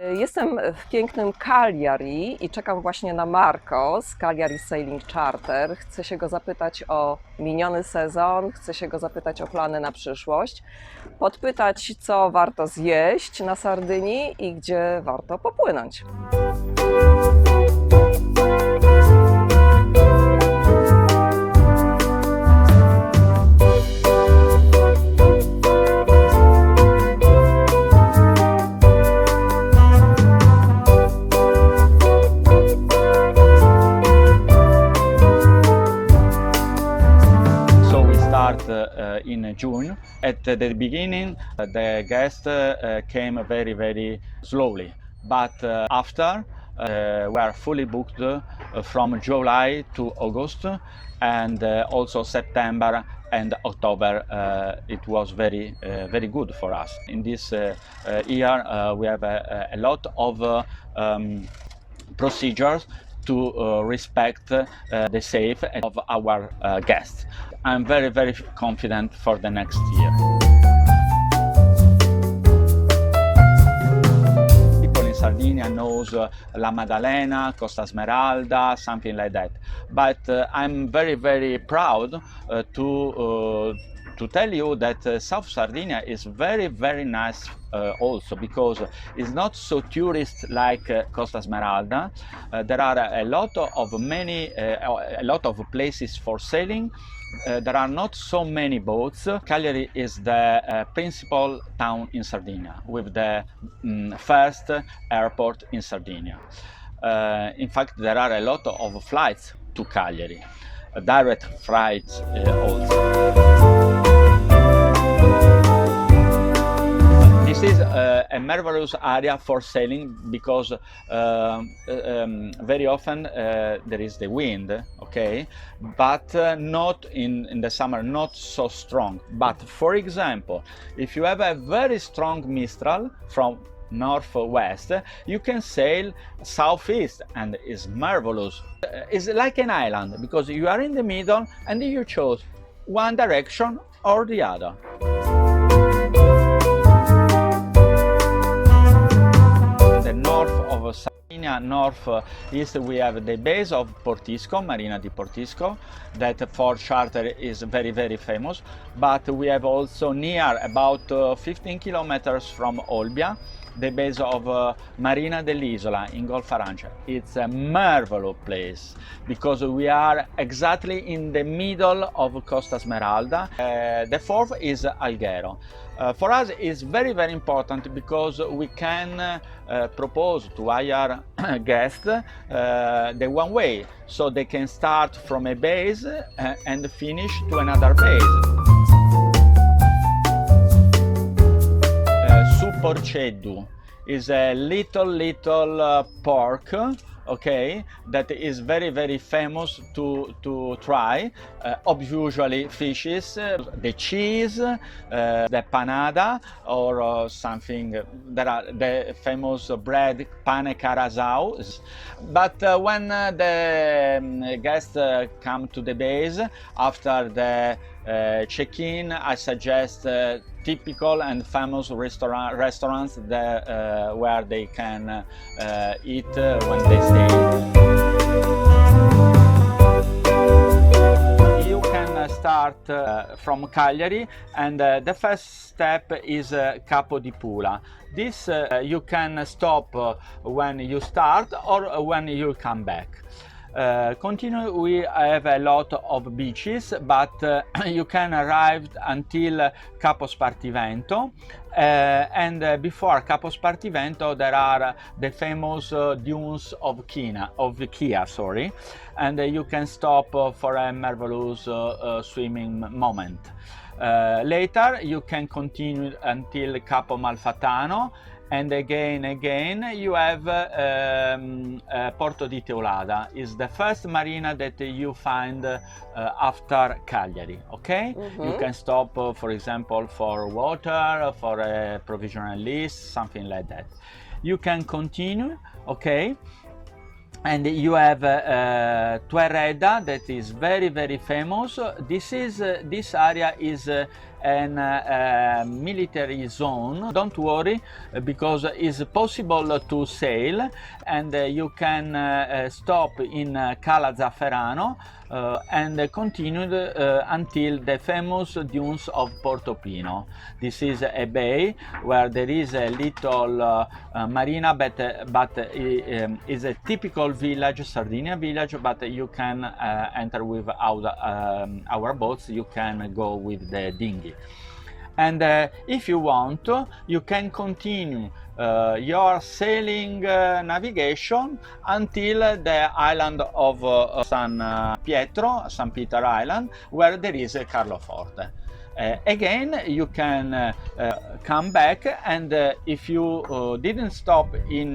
Jestem w pięknym Cagliari i czekam właśnie na Marco z Cagliari Sailing Charter. Chcę się go zapytać o miniony sezon, chcę się go zapytać o plany na przyszłość, podpytać, co warto zjeść na Sardynii i gdzie warto popłynąć. In June. At the beginning, uh, the guests uh, uh, came very, very slowly. But uh, after, uh, we are fully booked uh, from July to August and uh, also September and October. Uh, it was very, uh, very good for us. In this uh, uh, year, uh, we have a, a lot of uh, um, procedures to uh, respect uh, the safe of our uh, guests. I'm very, very confident for the next year. People in Sardinia knows uh, La Maddalena, Costa Smeralda, something like that. But uh, I'm very, very proud uh, to to tell you that uh, South Sardinia is very, very nice uh, also because it's not so tourist like uh, Costa Smeralda. There are a lot of many, a lot of places for sailing. Uh, there are not so many boats. Cagliari is the uh, principal town in Sardinia with the mm, first airport in Sardinia. Uh, in fact, there are a lot of flights to Cagliari, direct flights also. This is uh, a marvelous area for sailing because uh, um, very often uh, there is the wind, okay, but uh, not in, in the summer, not so strong. But for example, if you have a very strong mistral from northwest, you can sail southeast and it's marvelous. Uh, It's like an island because you are in the middle and you choose one direction or the other. North of Sardinia, north uh, east, we have the base of Portisco, Marina di Portisco, that for charter is very, very famous. But we have also near, about uh, 15 kilometers from Olbia, the base of uh, Marina dell'Isola in Golf Arancia. It's a marvelous place because we are exactly in the middle of Costa Smeralda. Uh, the fourth is Alghero. Uh, for us, it's very, very important because we can uh, propose to our guests uh, the one way, so they can start from a base uh, and finish to another base. Porceddu is a little little uh, pork okay that is very very famous to to try. Uh, usually fishes uh, the cheese uh, the panada or uh, something there are the famous bread pane carazao. But uh, when uh, the um, guests uh, come to the base after the uh, check-in i suggest uh, typical and famous restaurant restaurants that, uh, where they can uh, eat uh, when they stay. You can uh, start from Cagliari, and the first step is Capo di Pula. This you can stop when you start or when you come back. Uh, continue, we have a lot of beaches, but uh, you can arrive until Capo Spartivento. Uh, and uh, before Capo Spartivento, there are the famous uh, dunes of Kina, of Kia, sorry, and uh, you can stop uh, for a marvelous uh, uh, swimming moment. Uh, later, you can continue until Capo Malfatano, and again again you have uh, um, uh, Porto di Teulada. Is the first marina that you find uh, after Cagliari okay? You Mhm. can stop uh, for example for water for a provisional list something like that. You can continue okay and you have uh, uh, Tuerreda that is very very famous this is uh, this area is uh, an uh, uh, military zone. Don't worry because it's possible to sail and uh, you can stop in Cala Zafferano and continue until the famous dunes of Portopino. This is a bay where there is a little marina, but, but um, is a typical village, Sardinia village, but you can uh, enter with our, um, our boats, you can go with the dinghy. And uh, if you want, you can continue uh, your sailing uh, navigation until the island of uh, San Pietro, San Peter Island, where there is a Carloforte. Uh, again, you can uh, uh, come back, and uh, if you didn't stop in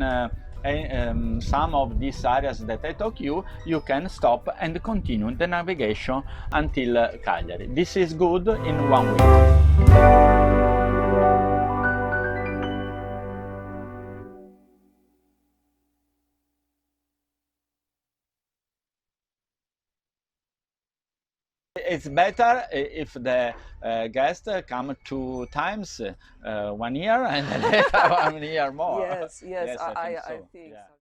um, some of these areas that I talk you, you can stop and continue the navigation until Cagliari. This is good in one week. It's better if the uh, guest come two times, uh, one year and later one year more. Yes, yes, Yes, I, I I, think I so, think yeah. so.